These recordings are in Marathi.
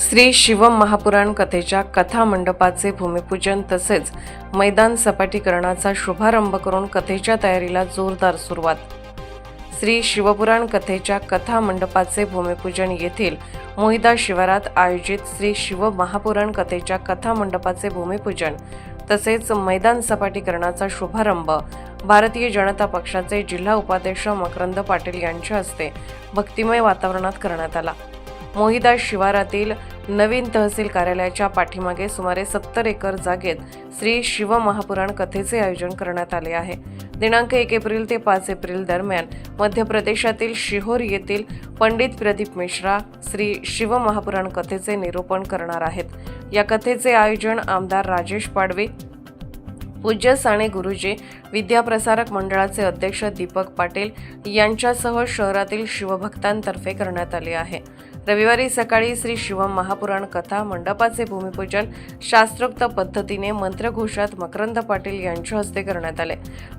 श्री शिवम महापुराण कथेच्या कथा मंडपाचे भूमिपूजन तसेच मैदान सपाटीकरणाचा शुभारंभ करून कथेच्या तयारीला जोरदार सुरुवात. श्री शिवपुराण कथेच्या कथा मंडपाचे भूमिपूजन येथील मोहिदा शिवारात आयोजित श्री शिव महापुराण कथेच्या कथा मंडपाचे भूमिपूजन तसेच मैदान सपाटीकरणाचा शुभारंभ भारतीय जनता पक्षाचे जिल्हा उपाध्यक्ष मकरंद पाटील यांच्या हस्ते भक्तिमय वातावरणात करण्यात आला. मोहिदा शिवारातील नवीन तहसील कार्यालयाच्या पाठीमागे सुमारे सत्तर एकर जागेत श्री शिव महापुराण कथेचे आयोजन करण्यात आले आहे. दिनांक एक एप्रिल ते पाच एप्रिल दरम्यान मध्य प्रदेशातील शिहोर येथील पंडित प्रदीप मिश्रा श्री शिव महापुराण कथेचे निरूपण करणार आहेत. या कथेचे आयोजन आमदार राजेश पाडवे पूज्य साने गुरुजी विद्याप्रसारक मंडळाचे अध्यक्ष दीपक पाटील यांच्यासह शहरातील शिवभक्तांतर्फे करण्यात आले आहे. रविवारी सकाळी श्री शिवम महापुराण कथा मंडपाचे भूमिपूजन शास्त्रोक्त पद्धतीने मंत्रघोषात मकरंद पाटील यांच्या हस्ते करण्यात आले.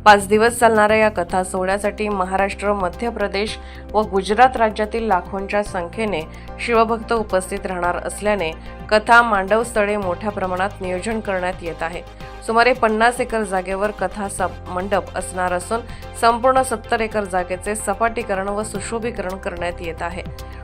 पाच दिवस चालणाऱ्या या कथा सोहळ्यासाठी महाराष्ट्र मध्य प्रदेश व गुजरात राज्यातील लाखोंच्या संख्येने शिवभक्त उपस्थित राहणार असल्याने कथा मांडवस्थळे मोठ्या प्रमाणात नियोजन करण्यात येत आहे. सुमारे पन्नास एकर जागेवर कथा सप मंडप असणार असून संपूर्ण सत्तर एकर जागेचे सपाटीकरण व सुशोभीकरण करण्यात येत आहे.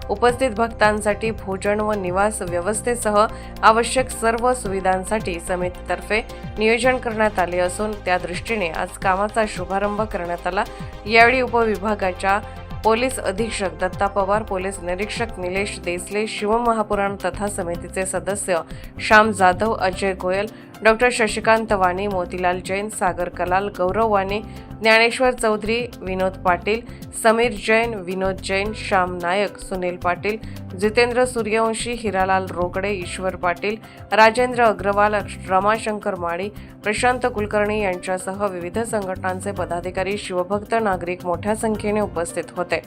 उपस्थित भक्तांसाठी भोजन व निवास व्यवस्थेसह आवश्यक सर्व सुविधांसाठी समितीतर्फे नियोजन करण्यात आले असून त्या दृष्टीने आज कामाचा शुभारंभ करण्यात आला. यावेळी उपविभागाच्या पोलीस अधीक्षक दत्ता पवार पोलीस निरीक्षक निलेश देसले शिवमहापुराण तथा समितीचे सदस्य श्याम जाधव अजय गोयल डॉक्टर शशिकांत वाने मोतीलाल जैन सागर कलाल गौरव वाने ज्ञानेश्वर चौधरी विनोद पाटील समीर जैन विनोद जैन श्याम नायक सुनील पाटील जितेंद्र सूर्यवंशी हिरालाल रोकडे ईश्वर पाटील राजेंद्र अग्रवाल रमाशंकर माळी प्रशांत कुलकर्णी यांच्यासह विविध संघटनांचे पदाधिकारी शिवभक्त नागरिक मोठ्या संख्येने उपस्थित होते.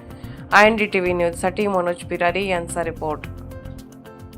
I N D T V न्यूजसाठी मनोज पिरारी यांचा रिपोर्ट.